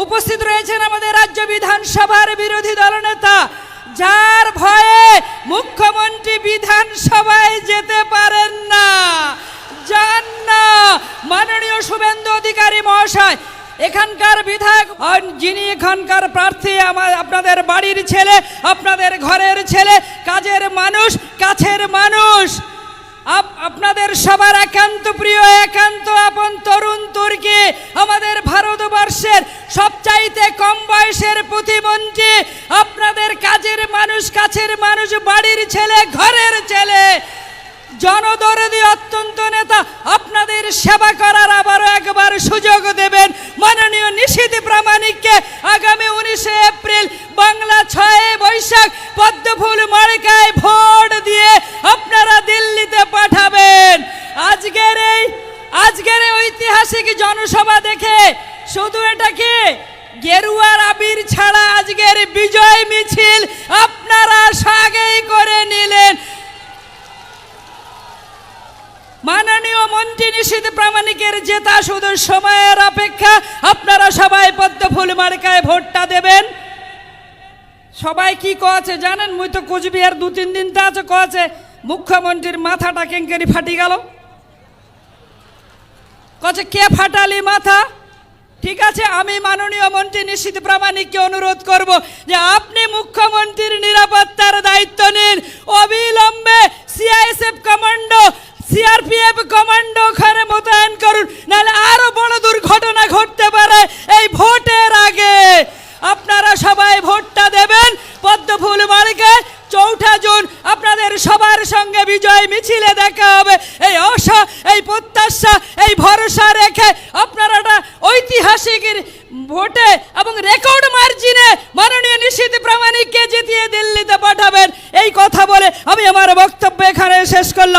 উপস্থিত রয়েছেন আমাদের রাজ্য বিধানসভার বিরোধী দলনেতা যার ভয়ে মুখ্যমন্ত্রী বিধানসভায় যেতে পারেন না। যান না। মাননীয় শুভেন্দু অধিকারী মহাশয়, এখানকার বিধায়ক যিনি এখানকার প্রার্থী আমার আপনাদের বাড়ির ছেলে, আপনাদের ঘরের ছেলে, কাজের মানুষ, কাছের মানুষ। আপ- আপনাদের সবার একান্ত প্রিয়, একান্ত আপন তরুণ তুর্কি আমাদের ভারতবর্ষের সবচাইতে কম বয়সের প্রতিমন্ত্রী, আপনাদের কাজের মানুষ, কাছের মানুষ, বাড়ির ছেলে, ঘরের ছেলে, জনদরদি অত্যন্ত নেতা, আপনাদের সেবা করার আবারও একবার সুযোগ দেবেন মাননীয় নিশীত প্রামাণিককে আগামী উনিশে এপ্রিল বাংলা ছয় বৈশাখ পদ্মফুল মার্কায় ভোট দিয়ে আপনারা দিল্লিতে পাঠাবেন। আজকের এই, আজকের ঐতিহাসিক জনসভা দেখে শুধু এটা কি? গেরুয়ার আবির ছাড়া আজকের বিজয় মিছিল আপনারা সাগেই করে নিলেন। মাননীয় মন্ত্রী নিষিদ্ধ প্রামাণিকের জেতা শুধু সময়ের অপেক্ষা। আপনারা সবাই পদ্মফুল মার্কায় ভোটটা দেবেন। সবাই কি কছে জানেন? মুই তো কোচবিহার দু তিন দিন তো আছে কছে মুখ্যমন্ত্রীর মাথাটা কেঙ্কেরি ফাটি গেল। কছে কে ফাটালি মাথা? ঠিক আছে, আমি মাননীয় মন্ত্রী নিশ্চিত প্রামাণিককে অনুরোধ করব যে আপনি মুখ্যমন্ত্রীর নিরাপত্তার দায়িত্ব নিন। অবিলম্বে সিআইএসএফ কমান্ডো সিআরপিএফ কমান্ডো ওখানে মোতায়েন করুন, নাহলে আরও বড় দুর্ঘটনা ঘটতে পারে এই ভোটের আগে। আপনারা সবাই ভোটটা দেবেন। পদ্মফুল মার্কে চৌঠা জুন আপনাদের সবার সঙ্গে বিজয় মিছিলে দেখা হবে। এই আশা, এই প্রত্যাশা, এই ভরসা রেখে আপনারা একটা ঐতিহাসিক ভোটে এবং রেকর্ড মার্জিনে মাননীয় নিশ্চিত প্রামাণিককে জিতিয়ে দিল্লিতে পাঠাবেন। এই কথা বলে আমি আমার বক্তব্য এখানে শেষ করলাম।